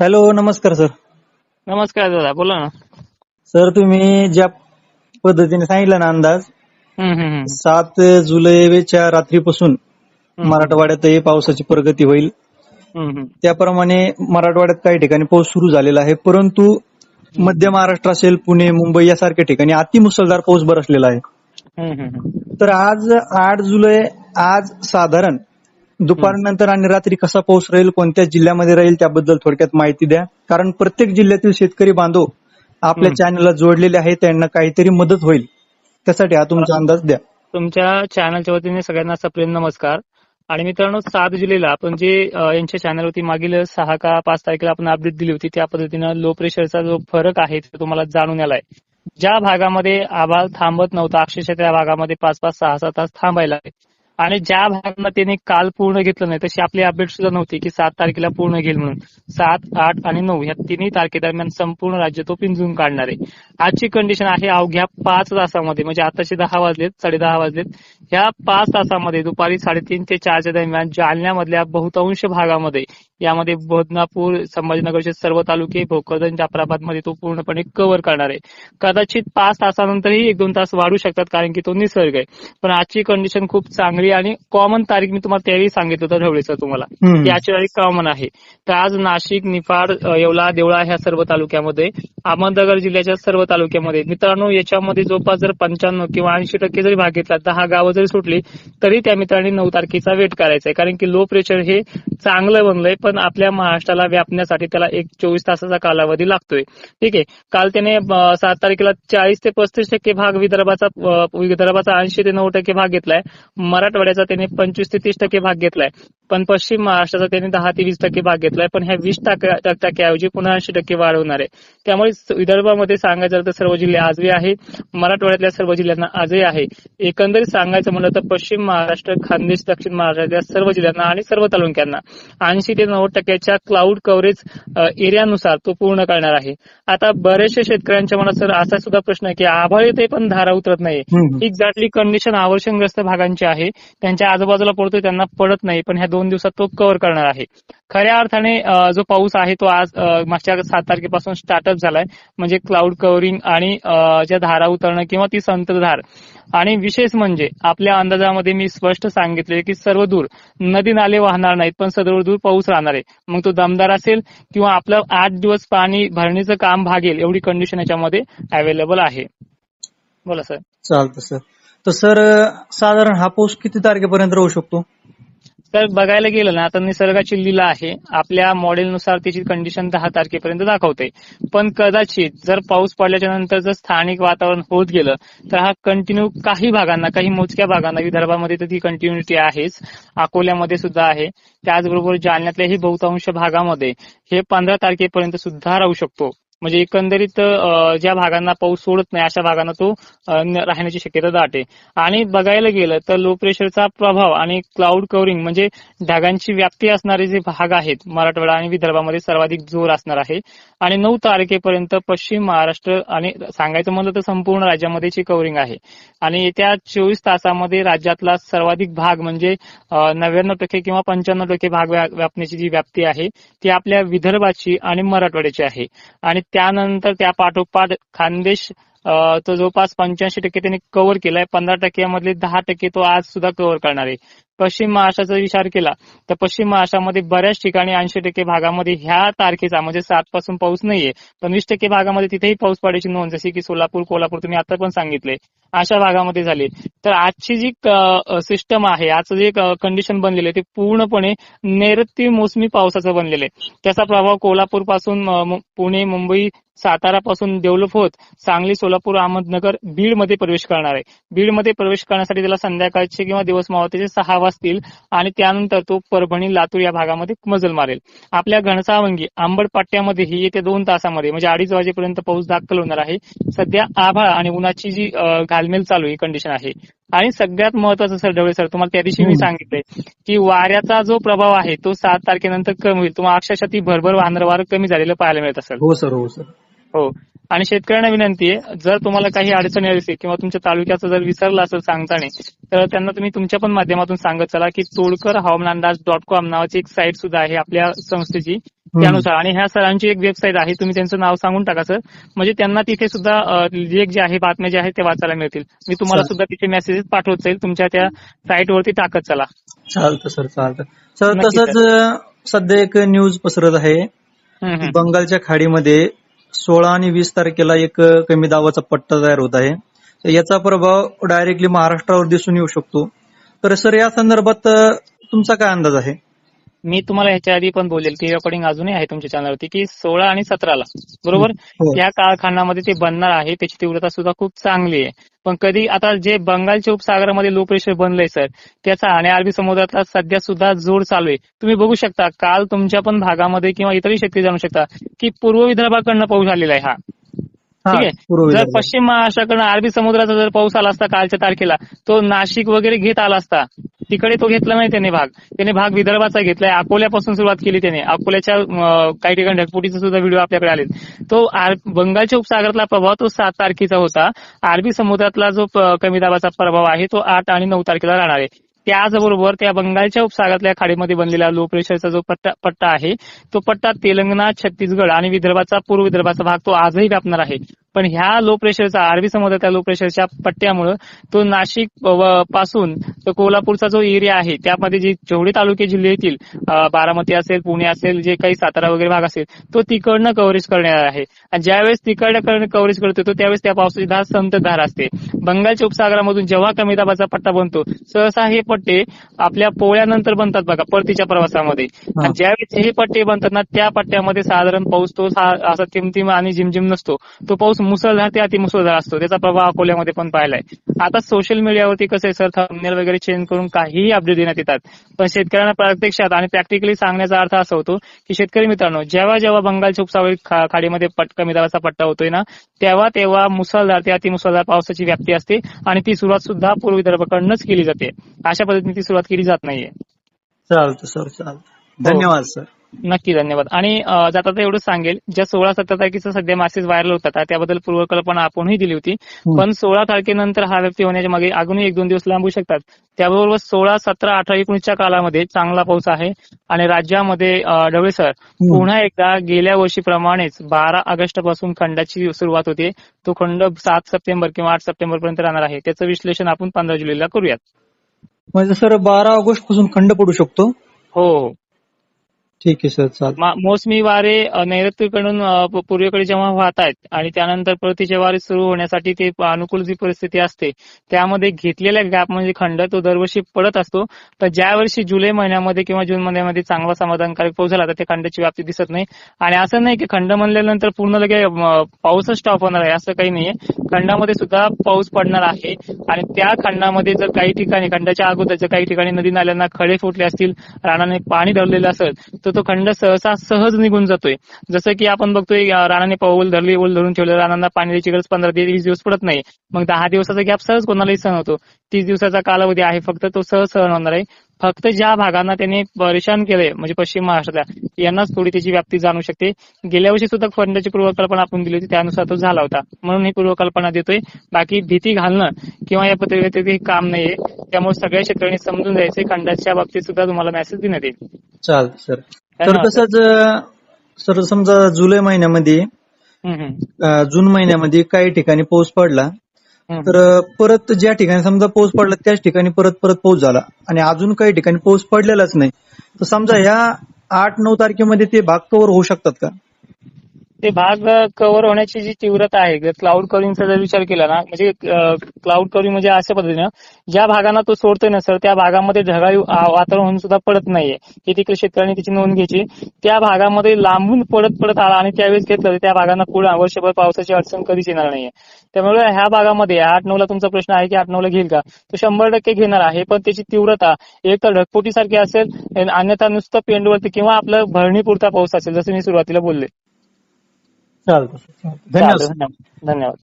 Hello नमस्कार sir नमस्कार दादा बोला ना सर तुम्ही ज्या पद्धतीने सांगितलं ना अंदाज हम्म, हम्म, हम्म. सात जुलैच्या रात्रीपासून मराठवाड्यातही पावसाची प्रगती होईल हम्म, हम्म. त्याप्रमाणे मराठवाड्यात काही ठिकाणी पाऊस सुरू झालेला आहे परंतु मध्य महाराष्ट्र असेल पुणे मुंबई यासारख्या ठिकाणी अतिमुसळधार पाऊस बरसलेला आहे हम्म, हम्म, हम्म. तर आज आठ जुलै आज साधारण दुपारनंतर आणि रात्री कसा पाऊस राहील कोणत्या जिल्ह्यामध्ये राहील त्याबद्दल थोडक्यात माहिती द्या. कारण प्रत्येक जिल्ह्यातील शेतकरी बांधव आपल्या. चॅनलला जोडलेले आहेत त्यांना काहीतरी मदत होईल. त्यासाठी हा तुमचा अंदाज द्या. तुमच्या चॅनलच्या वतीने सगळ्यांना सप्रेम नमस्कार. आणि मित्रांनो सात जुलैला आपण जे यांच्या चॅनलवरती मागील सहा का पाच तारखेला आपण अपडेट दिली होती त्या पद्धतीनं लो प्रेशरचा जो फरक आहे तो तुम्हाला जाणून आलाय. ज्या भागामध्ये आभाळ थांबत नव्हता अक्षरशः त्या भागामध्ये पाच पाच सहा सहा तास थांबायला आहे आणि ज्या भागांना त्याने काल पूर्ण घेतलं नाही तशी आपली अपडेट सुद्धा नव्हती की सात तारखेला पूर्ण घेईल म्हणून. सात आठ आणि नऊ या तिन्ही तारखेदरम्यान संपूर्ण राज्य तो पिंजून काढणार आहे. आजची कंडिशन आहे अवघ्या पाच तासामध्ये म्हणजे आताचे दहा वाजलेत साडे दहा वाजलेत. ह्या पाच तासामध्ये दुपारी साडेतीन ते चारच्या दरम्यान जालन्यामधल्या बहुतांश भागामध्ये यामध्ये बदनापूर संभाजीनगरचे सर्व तालुके भोकरदन जाफराबादमध्ये तो पूर्णपणे कव्हर करणार आहे. कदाचित पाच तासानंतरही एक दोन तास वाढू शकतात कारण की तो निसर्ग आहे. पण आजची कंडिशन खूप चांगली आणि कॉमन तारीख मी तुम्हाला त्यावेळी सांगितलं होतं ढवळेचं तुम्हाला. की आजची तारीख कॉमन आहे. तर आज नाशिक निफाड येवला देवळा ह्या सर्व तालुक्यामध्ये अहमदनगर जिल्ह्याच्या सर्व तालुक्यामध्ये मित्रांनो याच्यामध्ये जवळपास जर पंच्याण्णव किंवा ऐंशी टक्के जरी भाग घेतला दहा गावं जरी सुटली तरी त्या मित्रांनी नऊ तारखेचा वेट करायचा आहे. कारण की लो प्रेशर हे चांगलं बनलंय पण आपल्या महाराष्ट्राला व्यापण्यासाठी त्याला एक चोवीस तासाचा कालावधी लागतोय. ठीक आहे. काल त्याने सात तारखेला चाळीस ते पस्तीस टक्के भाग विदर्भाचा विदर्भाचा ऐंशी ते नऊ टक्के भाग घेतलाय. मराठवाड्याचा त्याने पंचवीस ते तीस टक्के भाग घेतलाय. पण पश्चिम महाराष्ट्राचा त्याने दहा ते वीस टक्के भाग घेतलाय पण ह्या वीस टक्के टक्क्याऐवजी पुन्हा ऐंशी टक्के वाढवणार आहे. त्यामुळे विदर्भामध्ये सांगायचं झालं तर सर्व जिल्हे आजही आहे. मराठवाड्यातल्या सर्व जिल्ह्यांना आजही आहे. एकंदरीत सांगायचं म्हणलं तर पश्चिम महाराष्ट्र खानदेश दक्षिण महाराष्ट्रातल्या सर्व जिल्ह्यांना आणि सर्व तालुक्यांना ऐंशी ते नव्वद टक्क्याच्या क्लाउड कव्हरेज एरियानुसार तो पूर्ण करणार आहे. आता बरेचसे शेतकऱ्यांच्या मनात सर असा सुद्धा प्रश्न आहे की आभाळ येते पण धारा उतरत नाही. दोन दिवसात तो कव्हर करणार आहे. खऱ्या अर्थाने जो पाऊस आहे तो आज मागच्या सात तारखेपासून स्टार्टअप झालाय. म्हणजे क्लाउड कव्हरिंग आणि ज्या धारा उतरणं किंवा ती संतधार. आणि विशेष म्हणजे आपल्या अंदाजामध्ये मी स्पष्ट सांगितले की सर्व दूर नदी नाले वाहणार नाहीत पण सर्व दूर पाऊस राहणार आहे. मग तो दमदार असेल किंवा आपलं आठ दिवस पाणी भरण्याचं काम भागेल एवढी कंडिशन याच्यामध्ये अवेलेबल आहे. बोला सर चालतं सर तर सर साधारण हा पाऊस किती तारखेपर्यंत राहू शकतो? तर बघायला गेलं ना आता निसर्गाची लीला आहे. आपल्या मॉडेलनुसार त्याची कंडिशन दहा तारखेपर्यंत दाखवते. पण कदाचित जर पाऊस पडल्याच्या नंतर जर स्थानिक वातावरण होत गेलं तर हा कंटिन्यू काही भागांना काही मोजक्या भागांना विदर्भामध्ये तर ती कंटिन्युटी आहेच. अकोल्यामध्ये सुद्धा आहे. त्याचबरोबर जालन्यातल्याही बहुतांश भागामध्ये हे पंधरा तारखेपर्यंत सुद्धा राहू शकतो. म्हणजे एकंदरीत ज्या भागांना पाऊस सोडत नाही अशा भागांना तो राहण्याची शक्यता दाटे. आणि बघायला गेलं तर लो प्रेशरचा प्रभाव आणि क्लाउड कव्हरिंग म्हणजे ढगांची व्याप्ती असणारे जे भाग आहेत मराठवाडा आणि विदर्भामध्ये सर्वाधिक जोर असणार आहे. आणि नऊ तारखेपर्यंत पश्चिम महाराष्ट्र आणि सांगायचं म्हणलं तर संपूर्ण राज्यामध्ये कव्हरिंग आहे. आणि येत्या चोवीस तासामध्ये राज्यातला सर्वाधिक भाग म्हणजे नव्याण्णव टक्के किंवा पंच्याण्णव टक्के भाग व्यापण्याची जी व्याप्ती आहे ती आपल्या विदर्भाची आणि मराठवाड्याची आहे. आणि त्यानंतर त्या पाठोपाठ खानदेश तो जवळपास पंच्याऐंशी टक्के त्यांनी कव्हर केलाय. पंधरा टक्क्यामधले दहा टक्के तो आज सुद्धा कव्हर करणार आहे. पश्चिम महाराष्ट्राचा विचार केला तर पश्चिम महाराष्ट्रामध्ये बऱ्याच ठिकाणी ऐंशी टक्के भागामध्ये ह्या तारखेचा म्हणजे सात पासून पाऊस नाहीये पण वीस टक्के भागामध्ये तिथेही पाऊस पडायची नोंद जशी की सोलापूर कोल्हापूर तुम्ही आता पण सांगितले अशा भागामध्ये झाले. तर आजची जी सिस्टम आहे आजचं जे कंडिशन बनलेलं आहे ते पूर्णपणे नैऋत्य मोसमी पावसाचं बनलेलं आहे. त्याचा प्रभाव कोल्हापूरपासून पुणे मुंबई सातारा पासून डेव्हलप होत सांगली सोलापूर अहमदनगर बीडमध्ये प्रवेश करणार आहे. बीडमध्ये प्रवेश करण्यासाठी त्याला संध्याकाळचे किंवा दिवस मावळतेचे सहा वाजतील आणि त्यानंतर तो परभणी लातूर या भागामध्ये मजल मारेल. आपल्या घनसावंगी आंबड पट्ट्यामध्येही येत्या दोन तासामध्ये म्हणजे अडीच वाजेपर्यंत पाऊस दाखल होणार आहे. सध्या आभाळ आणि उन्हाची जी घालमेल चालू ही कंडिशन आहे. आणि सगळ्यात महत्वाचं सर ढवळे सर तुम्हाला त्या दिवशी मी. सांगितलंय की वाऱ्याचा जो प्रभाव आहे तो सात तारखेनंतर कमी होईल. तुम्हाला अक्षरशः ती भरभर वाहणार वारं कमी झालेलं पाहायला मिळत असेल हो सर हो सर. हो. आणि शेतकऱ्यांना विनंती आहे जर तुम्हाला काही अडचणी आली असेल किंवा तुमच्या तालुक्याचं जर विसरलं असेल सांगताना तर त्यांना तुम्ही तुमच्या पण माध्यमातून सांगत चला की तोडकर हवामान अंदाज डॉट कॉम नावाची एक साईट सुद्धा आहे आपल्या संस्थेची. त्यानुसार आणि ह्या सरांची एक वेबसाईट आहे तुम्ही त्यांचं नाव सांगून टाका सर म्हणजे त्यांना तिथे सुद्धा लेख जे आहे बातम्या जे आहेत ते वाचायला मिळतील. मी तुम्हाला. सुद्धा तिथे मेसेजेस पाठवत जाईल तुमच्या त्या साईट वरती टाकत चला. चालतं सर चालतं. सर तसंच सध्या एक न्यूज पसरत आहे. बंगालच्या खाडीमध्ये सोळा आणि वीस तारखेला एक कमी दाबाचा पट्टा तयार होत आहे. याचा प्रभाव डायरेक्टली महाराष्ट्रावर दिसून येऊ शकतो. तर सर या संदर्भात तुमचा काय अंदाज आहे? मी तुम्हाला ह्याच्या आधी पण बोलेल की रेकॉर्डिंग अजूनही आहे तुमच्या चॅनलवरती की सोळा आणि सतराला बरोबर? हो. त्या काळखंडामध्ये ते बनणार आहे त्याची तीव्रता सुद्धा खूप चांगली आहे. पण कधी आता जे बंगालच्या उपसागरामध्ये लो प्रेशर बनलंय सर त्याचा आणि अरबी समुद्रातला सध्या सुद्धा जोर चालू आहे. तुम्ही बघू शकता काल तुमच्या पण भागामध्ये किंवा इतरही शेतकरी जाणू शकता की पूर्व विदर्भाकडनं पाऊस आलेला आहे हा हा, ठीक आहे? जर. पश्चिम महाराष्ट्राकडनं अरबी समुद्राचा जर पाऊस आला असता कालच्या तारखेला तो नाशिक वगैरे घेत आला असता तिकडे तो घेतला नाही त्याने भाग. त्याने भाग विदर्भाचा घेतलाय. अकोल्यापासून सुरुवात केली त्याने. अकोल्याच्या काही ठिकाणी ढगफुटीचे सुद्धा व्हिडिओ आपल्याकडे आले तो बंगालच्या उपसागरातला प्रभाव तो सात तारखेचा होता. अरबी समुद्रातला जो कमी दाबाचा प्रभाव आहे तो आठ आणि नऊ तारखेला राहणार आहे. त्याचबरोबर त्या बंगालच्या उपसागरातल्या खाडीमध्ये बनलेला लो प्रेशरचा जो पट्टा पट्टा आहे तो पट्टा तेलंगणा छत्तीसगड आणि विदर्भाचा पूर्व विदर्भाचा भाग तो आजही व्यापणार आहे. पण ह्या लो प्रेशरचा अरबी समुद्रातल्या लो प्रेशरच्या पट्ट्यामुळे तो नाशिकपासून तो कोल्हापूरचा जो एरिया आहे त्यामध्ये जे जेवढे तालुके जिल्हे येतील बारामती असेल पुणे असेल जे काही सातारा वगैरे भाग असेल तो तिकडनं कव्हरेज करणार आहे. आणि ज्यावेळेस तिकडनं कव्हरेज करतो तो त्यावेळेस त्या पावसाची धार संततधार असते. बंगालच्या उपसागरामधून जेव्हा कमी दाबाचा पट्टा बनतो सहसा हे पट्टे आपल्या पोळ्यानंतर बनतात बघा परतीच्या प्रवासामध्ये. आणि ज्यावेळेस हे पट्टे बनतात ना त्या पट्ट्यामध्ये साधारण पाऊस तो असा तिमतिम आणि झिमझिम नसतो. तो पाऊस मुसळधार ते अतिमुसळधार असतो. त्याचा प्रभाव अकोल्यामध्ये पण पाहिलाय. आता सोशल मीडियावरती कसं आहे सर थंबनेल वगैरे चेंज करून काहीही अपडेट देण्यात येतात. पण शेतकऱ्यांना प्रत्यक्षात आणि प्रॅक्टिकली सांगण्याचा अर्थ असा होतो की शेतकरी मित्रांनो जेव्हा जेव्हा बंगालच्या उपसागरी खाडीमध्ये कमी दाबाचा पट्टा होतोय ना तेव्हा तेव्हा मुसळधार ते अतिमुसळधार पावसाची व्याप्ती असते आणि ती सुरुवात सुद्धा पूर्व विदर्भाकडनंच केली जाते. अशा पद्धतीने ती सुरुवात केली जात नाहीये. चालतं सर चालतं. धन्यवाद सर नक्की धन्यवाद. आणि जाता तर एवढंच सांगेल ज्या सोळा सतरा तारखेचा सध्या मॅसेज व्हायरल होतात त्याबद्दल पूर्वकल्पना आपणही दिली होती. पण सोळा तारखेनंतर हा व्यक्ती होण्याच्या मागे अजूनही एक दोन दिवस लांबू शकतात. त्याबरोबर सोळा सतरा अठरा एकोणीसच्या कालामध्ये चांगला पाऊस आहे. आणि राज्यामध्ये अं, ढवळे सर पुन्हा एकदा गेल्या वर्षीप्रमाणेच बारा ऑगस्टपासून खंडाची सुरुवात होते. तो खंड सात सप्टेंबर किंवा आठ सप्टेंबर पर्यंत राहणार आहे. त्याचं विश्लेषण आपण पंधरा जुलैला करूयात. म्हणजे सर बारा ऑगस्टपासून खंड पडू शकतो? हो. ठीक आहे सर. चालेल मोसमी वारे नैऋत्यकडून पूर्वेकडे जेव्हा वाहत आहेत आणि त्यानंतर परतीचे वारे सुरू होण्यासाठी ते अनुकूल जी परिस्थिती असते त्यामध्ये घेतलेल्या गॅप म्हणजे खंड तो दरवर्षी पडत असतो. तर ज्या वर्षी जुलै महिन्यामध्ये किंवा जून महिन्यामध्ये चांगला समाधानकारक पाऊस झाला तर त्या खंडाची व्याप्ती दिसत नाही. आणि असं नाही की खंड म्हणल्यानंतर पूर्ण लगे पाऊसच स्टॉप होणार आहे असं काही नाहीये. खंडामध्ये सुद्धा पाऊस पडणार आहे. आणि त्या खंडामध्ये जर काही ठिकाणी खंडाच्या अगोदर जर काही ठिकाणी नदी नाल्यांना खडे फुटले असतील रानाने पाणी धरलेलं असेल तर तो खंड सहसा सहज निघून जातोय. जसं की आपण बघतोय राणाने पाऊल धरली ओल धरून ठेवलं राणांना पाणी द्यायची गरज पंधरा ते वीस दिवस पडत नाही. मग दहा दिवसाचा गॅप सहज कोणालाही सहन होतो. तीस दिवसाचा कालावधी आहे फक्त तो सहज सहन होणार आहे. फक्त ज्या भागांना त्याने परेशान केलंय म्हणजे पश्चिम महाराष्ट्रातल्या यांनाच थोडी त्याची व्याप्ती जाणू शकते. गेल्या वर्षी सुद्धा फंडाची पूर्वकल्पना आपण दिली होती त्यानुसार तो झाला होता. म्हणून ही पूर्वकल्पना देतोय. बाकी भीती घालणं किंवा या पत्रिकेत हे काम नाहीये त्यामुळे सगळ्या शेतकऱ्यांनी समजून जायचे खंडाच्या बाबतीत सुद्धा तुम्हाला मेसेज देण्यात येईल. चालतं सर. तर. तसंच सर समजा जुलै महिन्यामध्ये जून महिन्यामध्ये काही ठिकाणी पाऊस पडला. तर परत ज्या ठिकाणी समजा पाऊस पडला त्याच ठिकाणी परत परत पाऊस झाला. आणि अजून काही ठिकाणी पाऊस पडलेलाच नाही. तर समजा ह्या आठ नऊ तारखेमध्ये ते भाग कव्हर होऊ शकतात का? ते भाग कव्हर होण्याची जी तीव्रता आहे जर क्लाउड कव्हरिंगचा जर विचार केला ना म्हणजे क्लाउड कव्हरिंग म्हणजे अशा पद्धतीनं ज्या भागांना तो सोडतोय ना सर त्या भागामध्ये ढगाळी वातावरण होऊन सुद्धा पडत नाहीये. हे तिकडे शेतकऱ्यांनी त्याची नोंद घ्यायची. त्या भागामध्ये लांबून पडत पडत आला आणि त्यावेळेस घेतलं त्या भागांना पुढे वर्षभर पावसाची अडचण कधीच येणार नाहीये. त्यामुळे ह्या भागामध्ये आठ नऊला तुमचा प्रश्न आहे की आठ नऊला घेईल का? तो शंभर टक्के घेणार आहे पण त्याची तीव्रता एक तर ढगफुटीसारखी असेल अन्यथा नुसतं पेंडवरती किंवा आपलं भरणीपुरता पाऊस असेल जसं मी सुरुवातीला बोलले. चालतं धन्यवाद. धन्यवाद.